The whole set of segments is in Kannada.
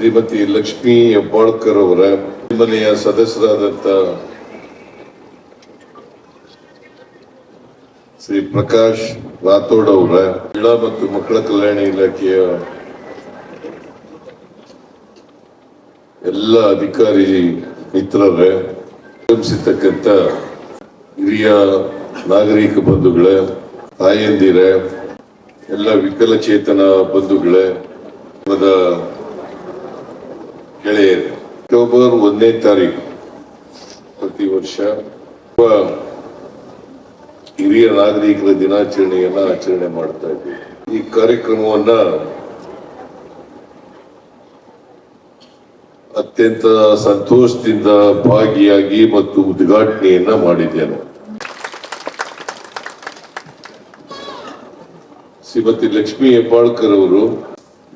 ಶ್ರೀಮತಿ ಲಕ್ಷ್ಮೀ ಹೆಬ್ಬಾಳ್ಕರ್ ಅವರ ಮನೆಯ ಸದಸ್ಯರಾದಂತ ಶ್ರೀ ಪ್ರಕಾಶ್ ರಾಥೋಡ್ ಅವರ ಮಹಿಳಾ ಮತ್ತು ಮಕ್ಕಳ ಕಲ್ಯಾಣ ಇಲಾಖೆಯ ಎಲ್ಲ ಅಧಿಕಾರಿ ಮಿತ್ರರೇ, ಆಗಮಿಸಿರ್ತಕ್ಕಂಥ ಹಿರಿಯ ನಾಗರಿಕ ಬಂಧುಗಳೇ, ತಾಯಂದಿರೇ, ಎಲ್ಲ ವಿಕಲಚೇತನ ಬಂಧುಗಳೇ ಗೆಳೆಯರು. ಅಕ್ಟೋಬರ್ ಒಂದನೇ ತಾರೀಕು ಪ್ರತಿ ವರ್ಷ ಹಿರಿಯ ನಾಗರಿಕರ ದಿನಾಚರಣೆಯನ್ನ ಆಚರಣೆ ಮಾಡ್ತಾ ಇದ್ದೀವಿ. ಈ ಕಾರ್ಯಕ್ರಮವನ್ನ ಅತ್ಯಂತ ಸಂತೋಷದಿಂದ ಭಾಗಿಯಾಗಿ ಮತ್ತು ಉದ್ಘಾಟನೆಯನ್ನ ಮಾಡಿದ್ದೇನೆ. ಶ್ರೀಮತಿ ಲಕ್ಷ್ಮೀ ಹೆಬ್ಬಾಳ್ಕರ್ ಅವರು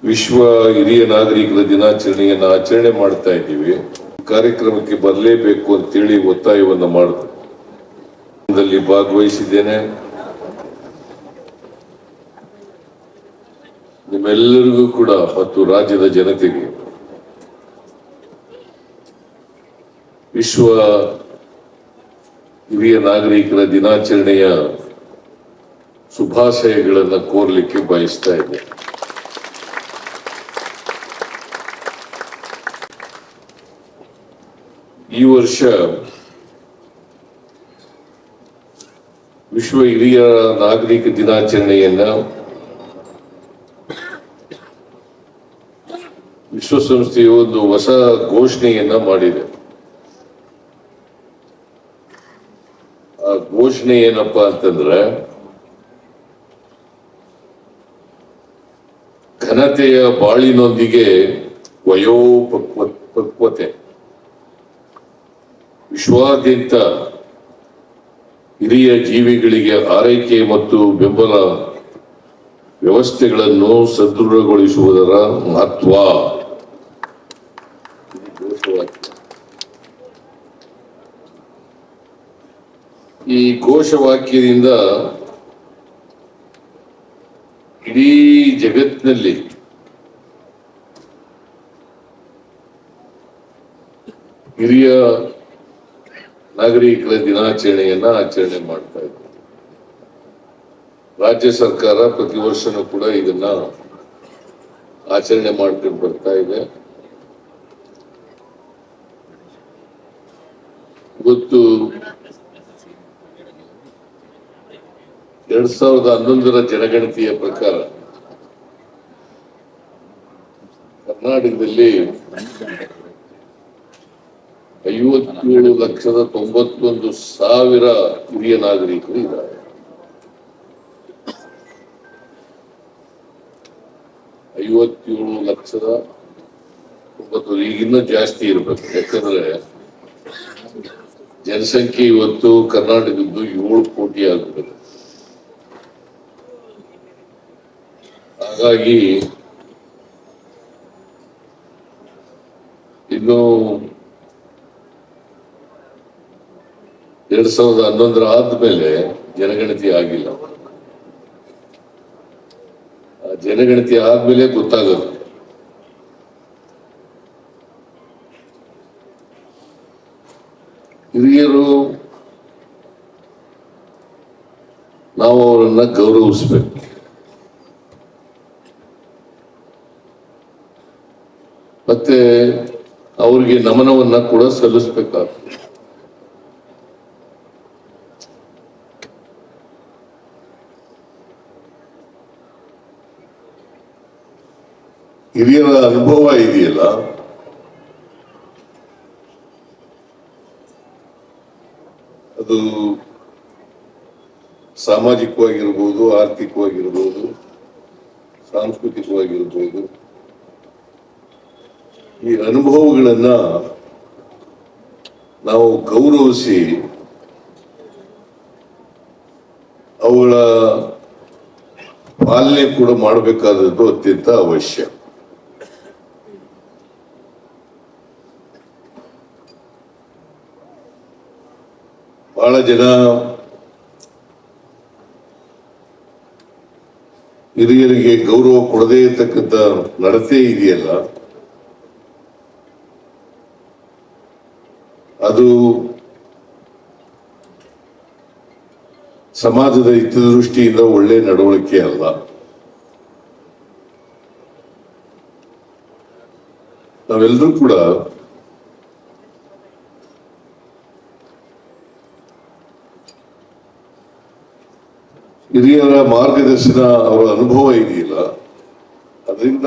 ವಿಶ್ವ ಹಿರಿಯ ನಾಗರಿಕರ ದಿನಾಚರಣೆಯನ್ನು ಆಚರಣೆ ಮಾಡ್ತಾ ಇದ್ದೀವಿ. ಕಾರ್ಯಕ್ರಮಕ್ಕೆ ಬರಲೇಬೇಕು ಅಂತೇಳಿ ಒತ್ತಾಯವನ್ನು ಮಾಡಿ ಭಾಗವಹಿಸಿದ್ದೇನೆ. ನಿಮ್ಮೆಲ್ಲರಿಗೂ ಕೂಡ ಮತ್ತು ರಾಜ್ಯದ ಜನತೆಗೆ ವಿಶ್ವ ಹಿರಿಯ ನಾಗರಿಕರ ದಿನಾಚರಣೆಯ ಶುಭಾಶಯಗಳನ್ನು ಕೋರ್ಲಿಕ್ಕೆ ಬಯಸ್ತಾ ಇದ್ದೆ ಈ ವರ್ಷ ವಿಶ್ವ ಹಿರಿಯ ನಾಗರಿಕ ದಿನಾಚರಣೆಯನ್ನ ವಿಶ್ವಸಂಸ್ಥೆಯು ಒಂದು ಹೊಸ ಘೋಷಣೆಯನ್ನ ಮಾಡಿದೆ. ಆ ಘೋಷಣೆ ಏನಪ್ಪಾ ಅಂತಂದ್ರೆ, ಘನತೆಯ ಬಾಳಿನೊಂದಿಗೆ ವಯೋಪಕ್ವ, ಪಕ್ವತೆ. ವಿಶ್ವಾದ್ಯಂತ ಹಿರಿಯ ಜೀವಿಗಳಿಗೆ ಆರೈಕೆ ಮತ್ತು ಬೆಂಬಲ ವ್ಯವಸ್ಥೆಗಳನ್ನು ಸದೃಢಗೊಳಿಸುವುದರ ಮಹತ್ವ. ಈ ಘೋಷವಾಕ್ಯದಿಂದ ಇಡೀ ಜಗತ್ತಿನಲ್ಲಿ ಹಿರಿಯ ನಾಗರಿಕರ ದಿನಾಚರಣೆಯನ್ನ ಆಚರಣೆ ಮಾಡ್ತಾ ಇದೆ ರಾಜ್ಯ ಸರ್ಕಾರ ಪ್ರತಿ ವರ್ಷನೂ ಕೂಡ ಇದನ್ನ ಆಚರಣೆ ಮಾಡ್ಕೊಂಡು ಬರ್ತಾ ಇದೆ. ಗೊತ್ತು ಎರಡ್ ಸಾವಿರದ ಹನ್ನೊಂದರ ಜನಗಣತಿಯ ಪ್ರಕಾರ ಕರ್ನಾಟಕದಲ್ಲಿ ಐವತ್ತೇಳು ಲಕ್ಷದ ತೊಂಬತ್ತೊಂದು ಸಾವಿರ ಹಿರಿಯ ನಾಗರಿಕರು ಇದ್ದಾರೆ. ಐವತ್ತೇಳು ಲಕ್ಷದ ತೊಂಬತ್ತು ಈಗಿನ್ನ ಜಾಸ್ತಿ ಇರ್ಬೇಕು. ಯಾಕಂದ್ರೆ ಜನಸಂಖ್ಯೆ ಇವತ್ತು ಕರ್ನಾಟಕದ್ದು ಏಳು ಕೋಟಿ ಆಗ್ಬಿಡುತ್ತೆ ಹಾಗಾಗಿ, ಇನ್ನು ಎರಡ್ ಸಾವಿರದ ಹನ್ನೊಂದರ ಆದ್ಮೇಲೆ ಜನಗಣತಿ ಆಗಿಲ್ಲ. ಜನಗಣತಿ ಆದ್ಮೇಲೆ ಗೊತ್ತಾಗೋದು. ಹಿರಿಯರು ನಾವು ಅವರನ್ನ ಗೌರವಿಸ್ಬೇಕು. ಮತ್ತೆ ಅವ್ರಿಗೆ ನಮನವನ್ನ ಕೂಡ ಸಲ್ಲಿಸ್ಬೇಕಾಗ್ತದೆ. ಹಿರಿಯರ ಅನುಭವ ಇದೆಯಲ್ಲ? ಅದು ಸಾಮಾಜಿಕವಾಗಿರ್ಬೋದು, ಆರ್ಥಿಕವಾಗಿರ್ಬೋದು, ಸಾಂಸ್ಕೃತಿಕವಾಗಿರ್ಬೋದು, ಈ ಅನುಭವಗಳನ್ನ ನಾವು ಗೌರವಿಸಿ ಅವುಗಳ ಪಾಲನೆ ಕೂಡ ಮಾಡಬೇಕಾದದ್ದು ಅತ್ಯಂತ ಅವಶ್ಯ. ಬಹಳ ಜನ ಹಿರಿಯರಿಗೆ ಗೌರವ ಕೊಡದೇ ಇರತಕ್ಕಂತ ನಡತೆ ಇದೆಯಲ್ಲ? ಅದು ಸಮಾಜದ ಹಿತದೃಷ್ಟಿಯಿಂದ ಒಳ್ಳೆ ನಡವಳಿಕೆ ಅಲ್ಲ. ನಾವೆಲ್ಲರೂ ಕೂಡ ಹಿರಿಯರ ಮಾರ್ಗದರ್ಶನ ಅವರ ಅನುಭವ ಇದೆಯಲ್ಲ, ಅದರಿಂದ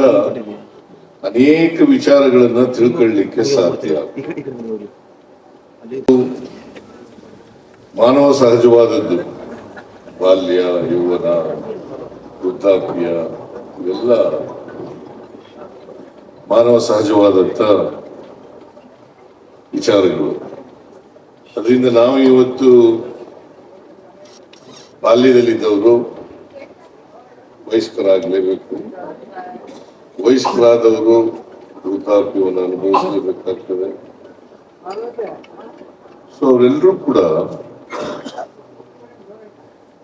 ಅನೇಕ ವಿಚಾರಗಳನ್ನ ತಿಳ್ಕೊಳ್ಳಿಕ್ಕೆ ಸಾಧ್ಯ ಮಾನವ ಸಹಜವಾದದ್ದು. ಬಾಲ್ಯ, ಯೌವನ, ವೃದ್ಧಾಪ್ಯ, ಇವೆಲ್ಲ ಮಾನವ ಸಹಜವಾದಂತ ವಿಚಾರಗಳು. ಅದರಿಂದ ನಾವು ಇವತ್ತು ಬಾಲ್ಯದಲ್ಲಿದ್ದವರು ವಯಸ್ಕರಾಗಲೇಬೇಕು. ವಯಸ್ಕರಾದವರು ವೃದ್ಧಾಪ್ಯವನ್ನು ಅನುಭವಿಸಲೇಬೇಕಾಗ್ತದೆ. ಸೊ ಅವರೆಲ್ಲರೂ ಕೂಡ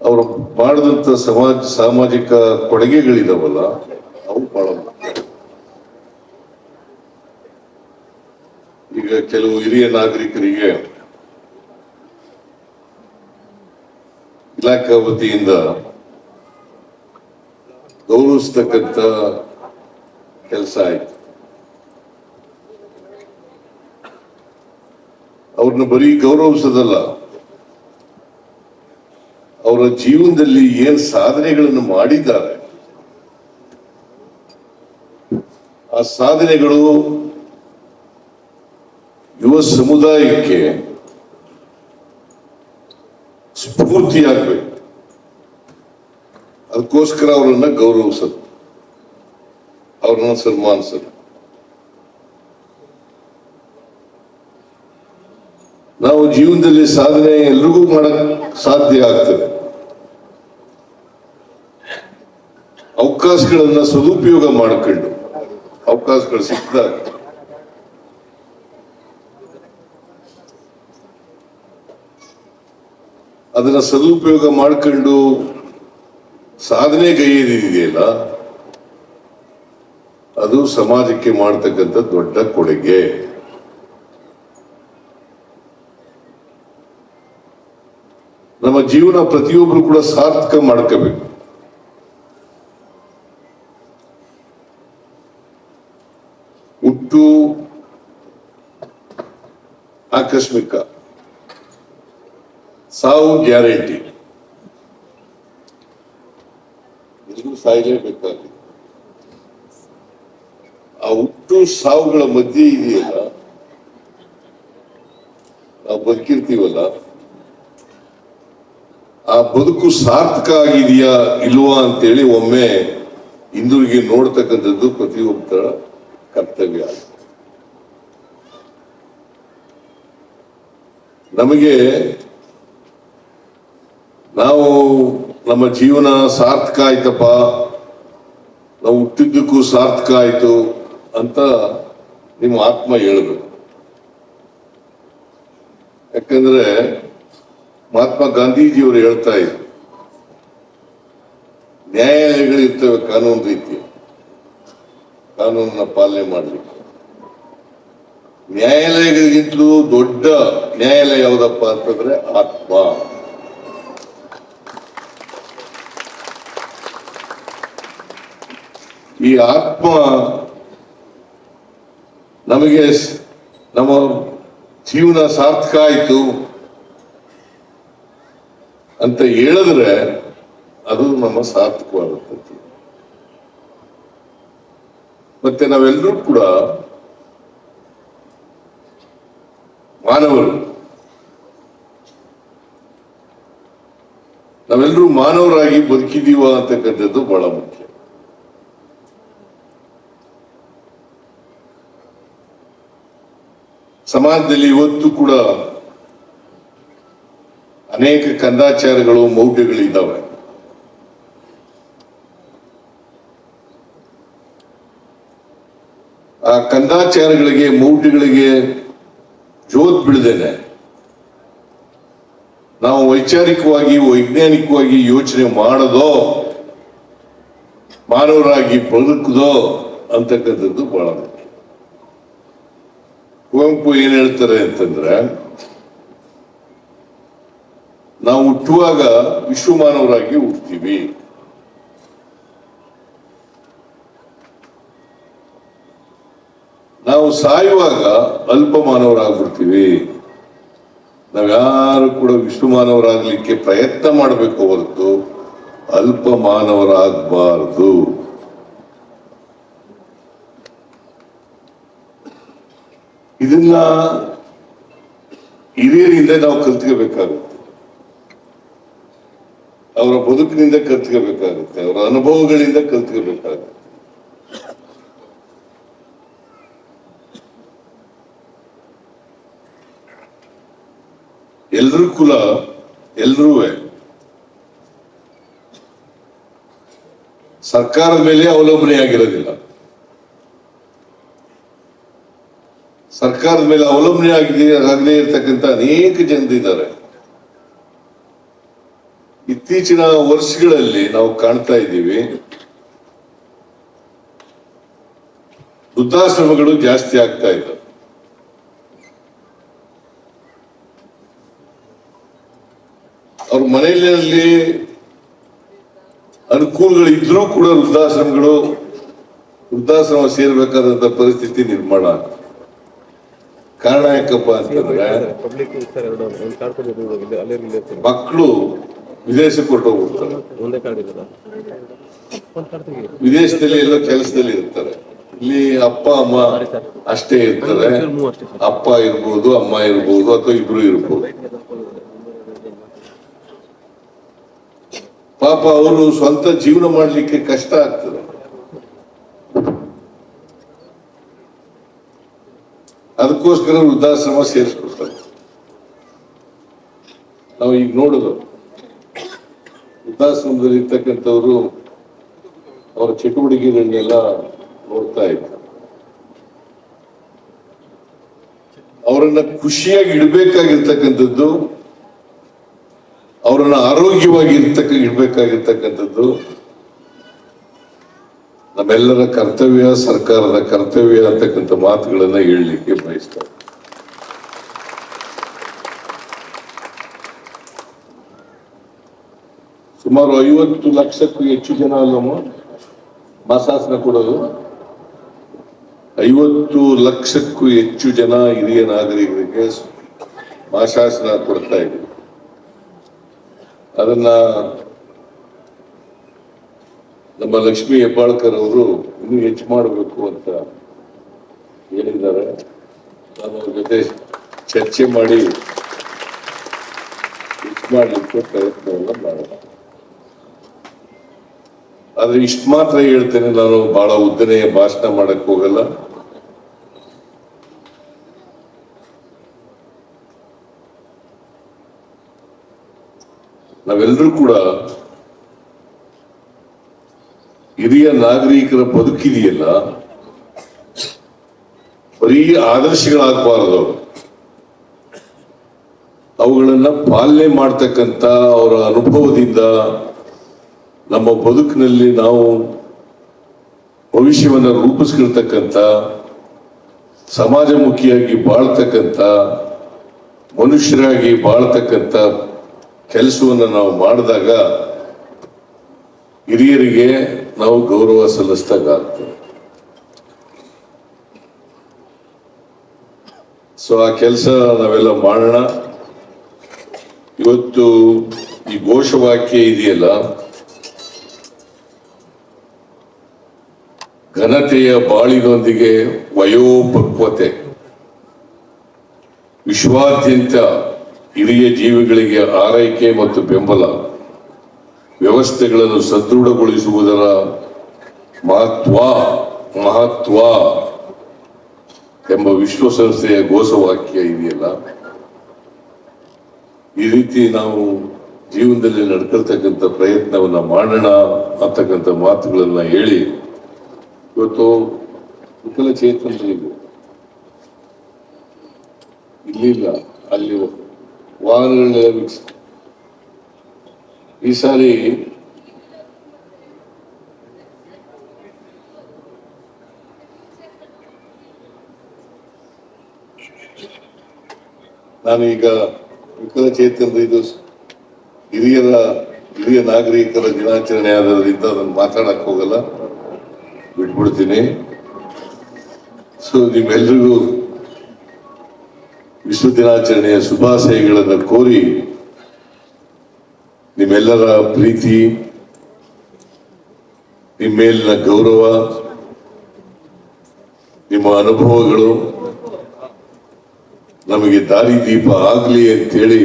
ಅವರು ಮಾಡಿದಂತ ಸಮಾಜ, ಸಾಮಾಜಿಕ ಕೊಡುಗೆಗಳಿದಾವಲ್ಲ, ಅವು ಬಹಳ ಈಗ ಕೆಲವು ಹಿರಿಯ ನಾಗರಿಕರಿಗೆ ಇಲಾಖಾ ವತಿಯಿಂದ ಗೌರವಿಸ್ತಕ್ಕಂಥ ಕೆಲಸ ಆಯ್ತು. ಅವ್ರನ್ನ ಬರೀ ಗೌರವಿಸೋದಲ್ಲ, ಅವರ ಜೀವನದಲ್ಲಿ ಏನ್ ಸಾಧನೆಗಳನ್ನು ಮಾಡಿದ್ದಾರೆ, ಆ ಸಾಧನೆಗಳು ಯುವ ಸಮುದಾಯಕ್ಕೆ ಸ್ಫೂರ್ತಿಯಾಗಬೇಕು ಅದಕ್ಕೋಸ್ಕರ ಅವರನ್ನ ಗೌರವಿಸೋದು. ಅವ್ರನ್ನ ಸನ್ಮಾನಿಸೋದು. ನಾವು ಜೀವನದಲ್ಲಿ ಸಾಧನೆ ಎಲ್ರಿಗೂ ಮಾಡಕ್ ಸಾಧ್ಯ ಆಗ್ತದೆ. ಅವಕಾಶಗಳನ್ನ ಸದುಪಯೋಗ ಮಾಡಿಕೊಂಡು ಅವಕಾಶಗಳು ಸಿಕ್ಕಿದಾಗ ಅದನ್ನ ಸದುಪಯೋಗ ಮಾಡ್ಕೊಂಡು ಸಾಧನೆ ಗೈಯ್ಯದಿದೆಯಲ್ಲ ಅದು ಸಮಾಜಕ್ಕೆ ಮಾಡ್ತಕ್ಕಂಥ ದೊಡ್ಡ ಕೊಡುಗೆ. ನಮ್ಮ ಜೀವನ ಪ್ರತಿಯೊಬ್ರು ಕೂಡ ಸಾರ್ಥಕ ಮಾಡ್ಕೋಬೇಕು. ಹುಟ್ಟು ಆಕಸ್ಮಿಕ. ಸಾವು ಗ್ಯಾರಂಟಿ. ಎಲ್ಲರೂ ಸಾಯಲೇಬೇಕಾಗಿ ಆ ಹುಟ್ಟು ಸಾವುಗಳ ಮಧ್ಯೆ ಇದೆಯಲ್ಲ? ನಾವು ಬದುಕಿರ್ತೀವಲ್ಲ? ಆ ಬದುಕು ಸಾರ್ಥಕ ಆಗಿದೆಯಾ ಇಲ್ವಾ ಅಂತೇಳಿ ಒಮ್ಮೆ ಇಂದುರಿಗೆ ನೋಡ್ತಕ್ಕಂಥದ್ದು ಪ್ರತಿಯೊಬ್ಬರ ಕರ್ತವ್ಯ ನಮಗೆ ನಾವು ನಮ್ಮ ಜೀವನ ಸಾರ್ಥಕ ಆಯ್ತಪ್ಪ. ನಾವು ಹುಟ್ಟಿದ್ದಕ್ಕೂ ಸಾರ್ಥಕ ಆಯ್ತು ಅಂತ ನಿಮ್ಮ ಆತ್ಮ ಹೇಳಬೇಕು. ಯಾಕಂದ್ರೆ ಮಹಾತ್ಮ ಗಾಂಧೀಜಿಯವರು ಹೇಳ್ತಾ ಇದ್ರು, ನ್ಯಾಯಾಲಯಗಳು ಇರ್ತವೆ ಕಾನೂನು ರೀತಿ, ಕಾನೂನನ್ನ ಪಾಲನೆ ಮಾಡಲಿಕ್ಕೆ. ನ್ಯಾಯಾಲಯಗಳಿಗಿಂತಲೂ ದೊಡ್ಡ ನ್ಯಾಯಾಲಯ ಯಾವುದಪ್ಪ ಅಂತಂದ್ರೆ ಆತ್ಮ. ಈ ಆತ್ಮ ನಮಗೆ ನಮ್ಮ ಜೀವನ ಸಾರ್ಥಕ ಆಯ್ತು ಅಂತ ಹೇಳಿದ್ರೆ ಅದು ನಮ್ಮ ಸಾರ್ಥಕವಾಗುತ್ತೆ ಮತ್ತೆ ನಾವೆಲ್ಲರೂ ಕೂಡ ಮಾನವರು. ನಾವೆಲ್ಲರೂ ಮಾನವರಾಗಿ ಬದುಕಿದೀವ ಅಂತಕ್ಕಂಥದ್ದು ಬಹಳ ಮುಖ್ಯ. ಸಮಾಜದಲ್ಲಿ ಇವತ್ತು ಕೂಡ ಅನೇಕ ಕಂದಾಚಾರಗಳು, ಮೌಢ್ಯಗಳಿದ್ದಾವೆ. ಆ ಕಂದಾಚಾರಗಳಿಗೆ, ಮೌಢ್ಯಗಳಿಗೆ ಜೋತ್ ಬಿಡದೇನೆ. ನಾವು ವೈಚಾರಿಕವಾಗಿ, ವೈಜ್ಞಾನಿಕವಾಗಿ ಯೋಚನೆ ಮಾಡದೋ, ಮಾನವರಾಗಿ ಬದುಕದೋ ಅಂತಕ್ಕಂಥದ್ದು ಬಹಳ ಕುವೆಂಪು ಏನ್ ಹೇಳ್ತಾರೆ ಅಂತಂದ್ರೆ, ನಾವು ಹುಟ್ಟುವಾಗ ವಿಶ್ವಮಾನವರಾಗಿ ಹುಡ್ತೀವಿ ನಾವು ಸಾಯುವಾಗ ಅಲ್ಪ ಮಾನವರಾಗ್ಬಿಡ್ತೀವಿ. ನಾವ್ಯಾರು ಕೂಡ ವಿಶ್ವಮಾನವರಾಗಲಿಕ್ಕೆ ಪ್ರಯತ್ನ ಮಾಡಬೇಕು ಹೊರತು ಅಲ್ಪ ಮಾನವರಾಗಬಾರದು. ಇದನ್ನ ಹಿರಿಯರಿಂದ ನಾವು ಕಲ್ತ್ಕೋಬೇಕಾಗುತ್ತೆ. ಅವರ ಬದುಕಿನಿಂದ ಕಲ್ತ್ಕೋಬೇಕಾಗುತ್ತೆ, ಅವರ ಅನುಭವಗಳಿಂದ ಕಲ್ತ್ಕೋಬೇಕಾಗುತ್ತೆ. ಎಲ್ರೂ ಕುಲ, ಎಲ್ರೂ ಸರ್ಕಾರದ ಮೇಲೆ ಅವಲಂಬನೆ ಆಗಿರೋದಿಲ್ಲ ಸರ್ಕಾರದ ಮೇಲೆ ಅವಲಂಬನೆ ಆಗಿದೆ ಆಗದೇ ಇರತಕ್ಕಂತ ಅನೇಕ ಜನರಿದ್ದಾರೆ ಇತ್ತೀಚಿನ ವರ್ಷಗಳಲ್ಲಿ ನಾವು ಕಾಣ್ತಾ ಇದ್ದೀವಿ. ವೃದ್ಧಾಶ್ರಮಗಳು ಜಾಸ್ತಿ ಆಗ್ತಾ ಇದ್ದಾವೆ. ಅವ್ರ ಮನೆಯಲ್ಲಿ ಅನುಕೂಲಗಳು ಇದ್ರೂ ಕೂಡ ವೃದ್ಧಾಶ್ರಮಗಳು, ವೃದ್ಧಾಶ್ರಮ ಸೇರ್ಬೇಕಾದಂತ ಪರಿಸ್ಥಿತಿ ನಿರ್ಮಾಣ ಆಗ್ತದೆ. ಕಾರಣ ಯಾಕಪ್ಪ ಅಂತಂದ್ರೆ ಮಕ್ಕಳು ವಿದೇಶಕ್ಕೆ ಹೊರಟೋಗ್ಬಿಡ್ತಾರೆ ಹೋಗ್ಬಿಡ್ತಾರೆ. ವಿದೇಶದಲ್ಲಿ ಎಲ್ಲ ಕೆಲಸದಲ್ಲಿ ಇರ್ತಾರೆ. ಇಲ್ಲಿ ಅಪ್ಪ ಅಮ್ಮ ಅಷ್ಟೇ ಇರ್ತಾರೆ. ಅಪ್ಪ ಇರ್ಬೋದು ಅಮ್ಮ ಇರ್ಬೋದು ಅಥವಾ ಇಬ್ರು ಇರ್ಬೋದು. ಪಾಪ ಅವರು ಸ್ವಂತ ಜೀವನ ಮಾಡ್ಲಿಕ್ಕೆ ಕಷ್ಟ ಆಗ್ತದೆ. ಅದಕ್ಕೋಸ್ಕರ ವೃದ್ಧಾಶ್ರಮ ಸೇರಿಸ್ಕೊಡ್ತಾರೆ. ನಾವು ಈಗ ನೋಡುದು, ವೃದ್ಧಾಶ್ರಮದಲ್ಲಿ ಇರ್ತಕ್ಕಂಥವ್ರು ಅವರ ಚಟುವಟಿಕೆಗಳನ್ನೆಲ್ಲ ನೋಡ್ತಾ ಇದ್ದಾರೆ. ಅವರನ್ನ ಖುಷಿಯಾಗಿ ಇಡಬೇಕಾಗಿರ್ತಕ್ಕಂಥದ್ದು, ಅವರನ್ನ ಆರೋಗ್ಯವಾಗಿ ಇರ್ತಕ್ಕ ಇಡಬೇಕಾಗಿರ್ತಕ್ಕಂಥದ್ದು ನಮ್ಮೆಲ್ಲರ ಕರ್ತವ್ಯ ಸರ್ಕಾರದ ಕರ್ತವ್ಯ ಅಂತಕ್ಕಂಥ ಮಾತುಗಳನ್ನ ಹೇಳಲಿಕ್ಕೆ ಬಯಸ್ತಾರೆ. ಸುಮಾರು ಐವತ್ತು ಲಕ್ಷಕ್ಕೂ ಹೆಚ್ಚು ಜನ ಅಲ್ಲಮ್ಮ? ಮಾಸಾಸನ ಕೊಡೋದು. ಐವತ್ತು ಲಕ್ಷಕ್ಕೂ ಹೆಚ್ಚು ಜನ ಹಿರಿಯ ನಾಗರಿಕರಿಗೆ ಮಾಸಾಸನ ಕೊಡ್ತಾ ಇದ್ದೀವಿ. ಅದನ್ನ ನಮ್ಮ ಲಕ್ಷ್ಮಿ ಹೆಬ್ಬಾಳ್ಕರ್ ಅವರು ಇನ್ನೂ ಹೆಚ್ಚು ಮಾಡಬೇಕು ಅಂತ ಹೇಳಿದ್ದಾರೆ. ನಾನು ಅವ್ರ ಜೊತೆ ಚರ್ಚೆ ಮಾಡಿ ಹೆಚ್ಚು ಮಾಡಲಿಕ್ಕೆ ಪ್ರಯತ್ನವನ್ನ ಮಾಡೋಣ ಆದ್ರೆ ಇಷ್ಟು ಮಾತ್ರ ಹೇಳ್ತೇನೆ, ನಾನು ಬಹಳ ಉದ್ದನೆಯ ಭಾಷಣ ಮಾಡಕ್ ಹೋಗಲ್ಲ. ನಾವೆಲ್ಲರೂ ಕೂಡ ಹಿರಿಯ ನಾಗರಿಕರ ಬದುಕಿದೆಯಲ್ಲ, ಬರೀ ಆದರ್ಶಗಳಾಗಬಾರದು ಅವರು. ಅವುಗಳನ್ನ ಪಾಲನೆ ಮಾಡ್ತಕ್ಕಂಥ ಅವರ ಅನುಭವದಿಂದ ನಮ್ಮ ಬದುಕಿನಲ್ಲಿ ನಾವು ಭವಿಷ್ಯವನ್ನು ರೂಪಿಸ್ಕೊಳ್ತಕ್ಕಂಥ ಸಮಾಜಮುಖಿಯಾಗಿ ಬಾಳ್ತಕ್ಕಂಥ ಮನುಷ್ಯರಾಗಿ ಬಾಳ್ತಕ್ಕಂಥ ಕೆಲಸವನ್ನು ನಾವು ಮಾಡಿದಾಗ ಹಿರಿಯರಿಗೆ ನಾವು ಗೌರವ ಸಲ್ಲಿಸಿದಾಗ ಆಗ್ತದೆ ಸೊ ಆ ಕೆಲಸ ನಾವೆಲ್ಲ ಮಾಡೋಣ. ಇವತ್ತು ಈ ಘೋಷವಾಕ್ಯ ಇದೆಯಲ್ಲ? ಘನತೆಯ ಬಾಳಿನೊಂದಿಗೆ ವಯೋಪಕ್ವತೆ. ವಿಶ್ವಾದ್ಯಂತ ಹಿರಿಯ ಜೀವಿಗಳಿಗೆ ಆರೈಕೆ ಮತ್ತು ಬೆಂಬಲ. ವ್ಯವಸ್ಥೆಗಳನ್ನು ಸದೃಢಗೊಳಿಸುವುದರ ಮಹತ್ವ ಮಹತ್ವ ಎಂಬ ವಿಶ್ವಸಂಸ್ಥೆಯ ಘೋಷವಾಕ್ಯ ಇದೆಯಲ್ಲ? ಈ ರೀತಿ ನಾವು ಜೀವನದಲ್ಲಿ ನಡ್ಕೊಳ್ತಕ್ಕಂಥ ಪ್ರಯತ್ನವನ್ನ ಮಾಡೋಣ ಅಂತಕ್ಕಂಥ ಮಾತುಗಳನ್ನ ಹೇಳಿ, ಇವತ್ತು ವಿಕಲಚೇತನರಿಗೆ ಇಲ್ಲಿಲ್ಲ ಅಲ್ಲಿ ವಾಹನಗಳೆಲ್ಲ ಈ ಸಾರಿ ನಾನು ಈಗ ಇದು ಹಿರಿಯರ, ಹಿರಿಯ ನಾಗರಿಕರ ದಿನಾಚರಣೆ ಆದ್ರಿಂದ ಅದನ್ನು ಮಾತಾಡಕ್ ಹೋಗಲ್ಲ. ಬಿಟ್ಬಿಡ್ತೀನಿ. ಸೊ, ನಿಮ್ಮೆಲ್ರಿಗೂ ವಿಶ್ವ ದಿನಾಚರಣೆಯ ಶುಭಾಶಯಗಳನ್ನು ಕೋರಿ ನಿಮ್ಮೆಲ್ಲರ ಪ್ರೀತಿ ನಿಮ್ಮ ಮೇಲಿನ ಗೌರವ, ನಿಮ್ಮ ಅನುಭವಗಳು ನಮಗೆ ದಾರಿ ದೀಪ ಆಗಲಿ ಅಂತೇಳಿ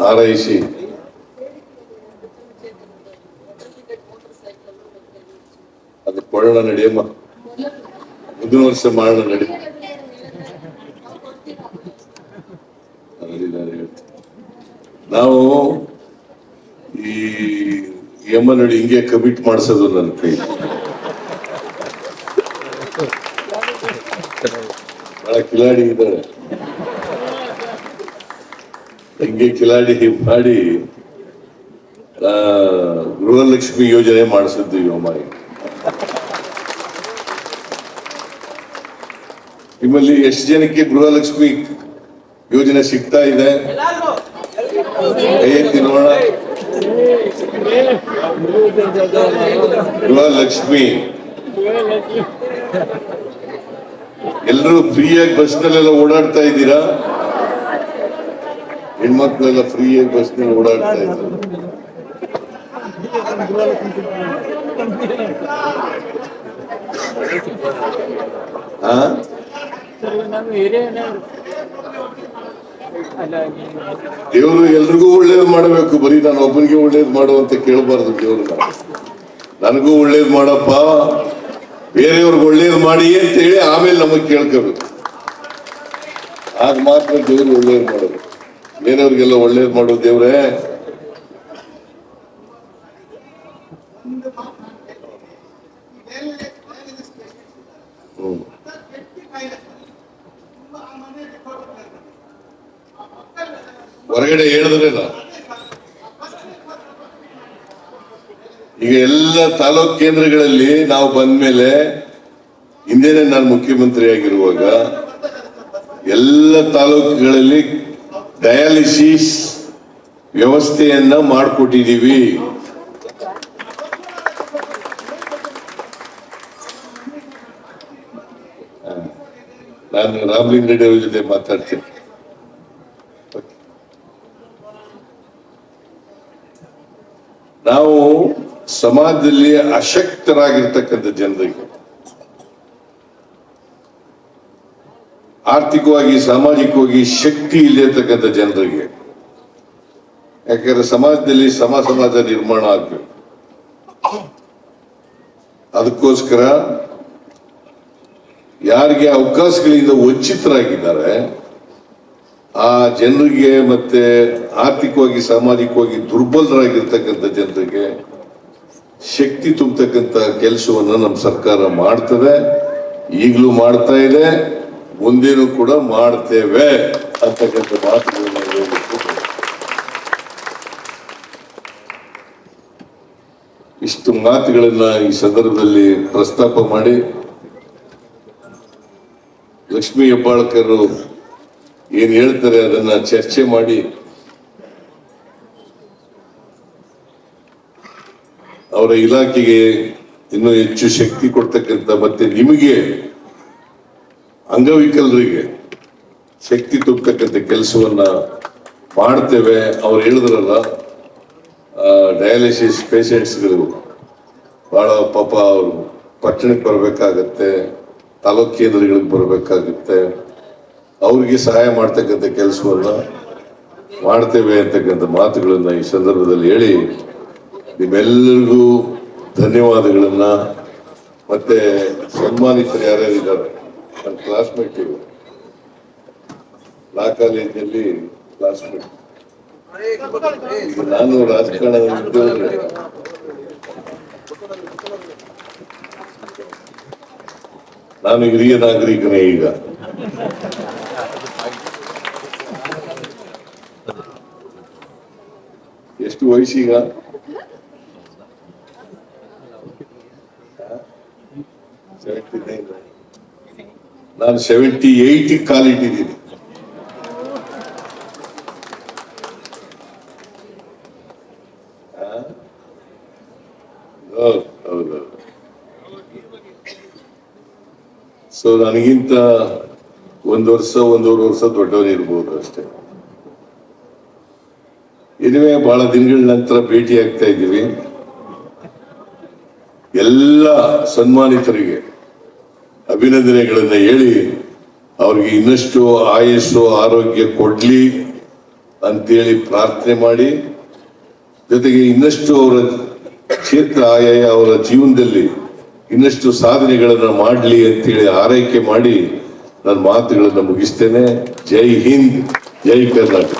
ಹಾರೈಸಿ. ಅದು ಕೊಡೋಣ ನಡೆಯಮ್ಮ ಮುಂದಿನ ವರ್ಷ ಮಾಡೋಣ ನಡಿ. ನಾವು ಈ ಯಮನಡಿ ನೋಡಿ ಹಿಂಗೆ ಕಮಿಟ್ ಮಾಡಿಸೋದು ನನ್ನ ಕೈ. ಬಹಳ ಕಿಲಾಡಿ ಇದ್ದಾರೆ. ಹಿಂಗೆ ಕಿಲಾಡಿ ಮಾಡಿ ಆ, ಗೃಹಲಕ್ಷ್ಮಿ ಯೋಜನೆ ಮಾಡಿಸಿದ್ದು ಯೋಮಾಯಿ ಅಮ್ಮಾಯಿ ನಿಮ್ಮಲ್ಲಿ ಎಷ್ಟು ಜನಕ್ಕೆ ಗೃಹಲಕ್ಷ್ಮಿ ಯೋಜನೆ ಸಿಗ್ತಾ ಇದೆ? ನೋಡೋಣ. ಗೃಹಲಕ್ಷ್ಮಿ ಎಲ್ಲರೂ ಫ್ರೀಯಾಗಿ ಬಸ್ನಲ್ಲೆಲ್ಲ ಓಡಾಡ್ತಾ ಇದ್ದೀರಾ? ಹೆಣ್ಮಕ್ಳೆಲ್ಲ ಫ್ರೀಯಾಗಿ ಬಸ್ನಲ್ಲಿ ಓಡಾಡ್ತಾ ಇದ್ದಾರೆ. ಹಾ ನಾನು ಹಿರಿಯನೇ ಅಲ್ಲ ನೀವು ದೇವರು ಎಲ್ರಿಗೂ ಒಳ್ಳೇದು ಮಾಡಬೇಕು. ಬರೀ ನಾನು ಒಬ್ಬನಿಗೆ ಒಳ್ಳೇದು ಮಾಡು ಅಂತ ಕೇಳಬಾರ್ದು ದೇವ್ರನ್ನ ನನಗೂ ಒಳ್ಳೇದು ಮಾಡಪ್ಪ. ಬೇರೆಯವ್ರಿಗೆ ಒಳ್ಳೇದು ಮಾಡಿ ಅಂತ ಹೇಳಿ ಆಮೇಲೆ ನಮಗೆ ಕೇಳ್ಕೋಬೇಕು. ಆಗ ಮಾತ್ರ ದೇವ್ರು ಒಳ್ಳೇದು ಮಾಡೋದು ಬೇರೆಯವ್ರಿಗೆಲ್ಲ ಒಳ್ಳೇದು ಮಾಡೋ ದೇವ್ರೇ. ಹೊರಗಡೆ ಹೇಳಿದ್ರೆ ಈಗ ಎಲ್ಲ ತಾಲೂಕ್ ಕೇಂದ್ರಗಳಲ್ಲಿ ನಾವು ಬಂದ ಮೇಲೆ ಹಿಂದೆನೆ ನಾನು ಮುಖ್ಯಮಂತ್ರಿ ಆಗಿರುವಾಗ ಎಲ್ಲ ತಾಲೂಕುಗಳಲ್ಲಿ ಡಯಾಲಿಸಿಸ್ ವ್ಯವಸ್ಥೆಯನ್ನ ಮಾಡಿಕೊಟ್ಟಿದ್ದೀವಿ. ನಾನು ರಾಮಲಿಂಗ ರೆಡ್ಡಿ ಅವ್ರ ಜೊತೆ ಮಾತಾಡ್ತೀನಿ ನಾವು ಸಮಾಜದಲ್ಲಿ ಅಶಕ್ತರಾಗಿರ್ತಕ್ಕಂಥ ಜನರಿಗೆ ಆರ್ಥಿಕವಾಗಿ, ಸಾಮಾಜಿಕವಾಗಿ ಶಕ್ತಿ ಇಲ್ಲತಕ್ಕಂಥ ಜನರಿಗೆ, ಯಾಕಂದ್ರೆ ಸಮಾಜದಲ್ಲಿ ಸಮ ಸಮಾಜ ನಿರ್ಮಾಣ ಆಗ್ಬೇಕು. ಅದಕ್ಕೋಸ್ಕರ ಯಾರಿಗೆ ಅವಕಾಶಗಳಿಂದ ವಂಚಿತರಾಗಿದ್ದಾರೆ, ಆ ಜನರಿಗೆ ಮತ್ತೆ ಆರ್ಥಿಕವಾಗಿ, ಸಾಮಾಜಿಕವಾಗಿ ದುರ್ಬಲರಾಗಿರ್ತಕ್ಕಂಥ ಜನರಿಗೆ ಶಕ್ತಿ ತುಂಬತಕ್ಕಂಥ ಕೆಲಸವನ್ನ ನಮ್ಮ ಸರ್ಕಾರ ಮಾಡ್ತದೆ. ಈಗಲೂ ಮಾಡ್ತಾ ಇದೆ. ಮುಂದೇನು ಕೂಡ ಮಾಡ್ತೇವೆ ಅಂತಕ್ಕಂಥ ಮಾತುಗಳನ್ನು ಇಷ್ಟು ಮಾತುಗಳನ್ನ ಈ ಸಂದರ್ಭದಲ್ಲಿ ಪ್ರಸ್ತಾಪ ಮಾಡಿ ಲಕ್ಷ್ಮೀ ಹೆಬ್ಬಾಳ್ಕರ್ ಏನ್ ಹೇಳ್ತಾರೆ ಅದನ್ನ ಚರ್ಚೆ ಮಾಡಿ ಅವರ ಇಲಾಖೆಗೆ ಇನ್ನೂ ಹೆಚ್ಚು ಶಕ್ತಿ ಕೊಡ್ತಕ್ಕಂಥ ಮತ್ತೆ ನಿಮಗೆ ಅಂಗವಿಕಲರಿಗೆ ಶಕ್ತಿ ತುಂಬತಕ್ಕಂಥ ಕೆಲಸವನ್ನ ಮಾಡ್ತೇವೆ. ಅವ್ರು ಹೇಳಿದ್ರಲ್ಲ ಡಯಾಲಿಸಿಸ್ ಪೇಷಂಟ್ಸ್ಗಳು ಭಾಳ ಪಾಪ ಅವರು ಪಟ್ಟಣಕ್ಕೆ ಬರಬೇಕಾಗತ್ತೆ ತಾಲೂಕು ಕೇಂದ್ರಗಳಿಗೆ ಬರಬೇಕಾಗುತ್ತೆ, ಅವ್ರಿಗೆ ಸಹಾಯ ಮಾಡ್ತಕ್ಕಂಥ ಕೆಲಸವನ್ನ ಮಾಡ್ತೇವೆ ಅಂತಕ್ಕಂಥ ಮಾತುಗಳನ್ನು ಈ ಸಂದರ್ಭದಲ್ಲಿ ಹೇಳಿ ನಿಮ್ಮೆಲ್ಲರಿಗೂ ಧನ್ಯವಾದಗಳನ್ನ ಮತ್ತೆ ಸನ್ಮಾನಿತರು ಯಾರ್ಯಾರು ಇದ್ದಾರೆ ನನ್ನ ಕ್ಲಾಸ್ಮೇಟ್ ಇವರು. ಲಾ ಕಾಲೇಜಲ್ಲಿ ಕ್ಲಾಸ್ಮೇಟ್ ನಾನು ರಾಜಕಾರಣದ ನಾನು ಹಿರಿಯ ನಾಗರಿಕನೇ ಈಗ. ಎಷ್ಟು ವಯಸ್ಸೀಗ? ನಾನು ಸೆವೆಂಟಿ ಏಯ್ಟಿಗೆ ಕಾಲಿಟ್ಟಿದ್ದೀನಿ ಸೊ ನನಗಿಂತ ಒಂದು ವರ್ಷ, ಒಂದೂವರೆ ವರ್ಷ ದೊಡ್ಡವನಿರ್ಬೋದು ಅಷ್ಟೇ. ಇದುವೇ ಬಹಳ ದಿನಗಳ ನಂತರ ಭೇಟಿ ಆಗ್ತಾ ಇದ್ದೀವಿ. ಎಲ್ಲ ಸನ್ಮಾನಿತರಿಗೆ. ಅಭಿನಂದನೆಗಳನ್ನ ಹೇಳಿ ಅವ್ರಿಗೆ ಇನ್ನಷ್ಟು ಆಯಸ್ಸು, ಆರೋಗ್ಯ ಕೊಡಲಿ ಅಂತೇಳಿ ಪ್ರಾರ್ಥನೆ ಮಾಡಿ. ಜೊತೆಗೆ ಇನ್ನಷ್ಟು ಅವರ ಕ್ಷೇತ್ರ ಆಯಾಯ ಅವರ ಜೀವನದಲ್ಲಿ ಇನ್ನಷ್ಟು ಸಾಧನೆಗಳನ್ನು ಮಾಡಲಿ ಅಂತೇಳಿ ಆರೈಕೆ ಮಾಡಿ ನನ್ನ ಮಾತುಗಳನ್ನು ಮುಗಿಸ್ತೇನೆ. ಜೈ ಹಿಂದ್, ಜೈ ಕರ್ನಾಟಕ.